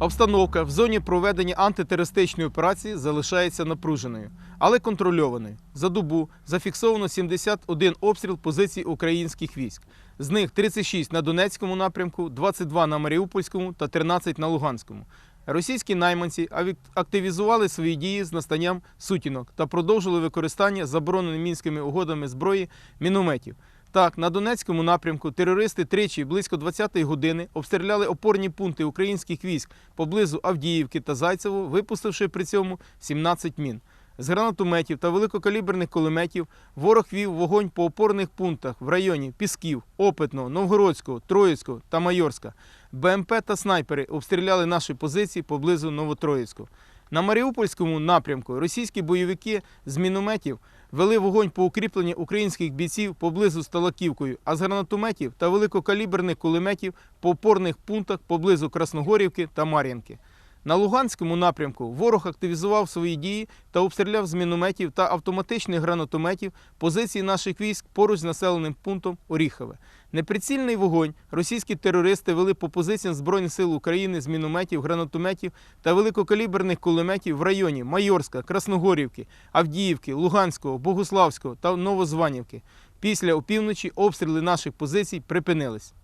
Обстановка в зоні проведення антитерористичної операції залишається напруженою, але контрольованою. За добу зафіксовано 71 обстріл позицій українських військ. З них 36 на Донецькому напрямку, 22 на Маріупольському та 13 на Луганському. Російські найманці активізували свої дії з настанням сутінок та продовжили використання забороненими мінськими угодами зброї мінометів. Так, на Донецькому напрямку терористи тричі близько 20-ї години обстріляли опорні пункти українських військ поблизу Авдіївки та Зайцево, випустивши при цьому 17 мін. З гранатометів та великокаліберних кулеметів ворог вів вогонь по опорних пунктах в районі Пісків, Опитного, Новгородського, Троїцького та Майорська. БМП та снайпери обстріляли наші позиції поблизу Новотроїцького. На Маріупольському напрямку російські бойовики з мінометів вели вогонь по укріпленні українських бійців поблизу Сталаківкою, а з гранатометів та великокаліберних кулеметів по опорних пунктах поблизу Красногорівки та Мар'їнки. На Луганському напрямку ворог активізував свої дії та обстріляв з мінометів та автоматичних гранатометів позиції наших військ поруч з населеним пунктом Оріхове. Неприцільний вогонь російські терористи вели по позиціям Збройних сил України з мінометів, гранатометів та великокаліберних кулеметів в районі Майорська, Красногорівки, Авдіївки, Луганського, Богуславського та Новозванівки. Після опівночі обстріли наших позицій припинились.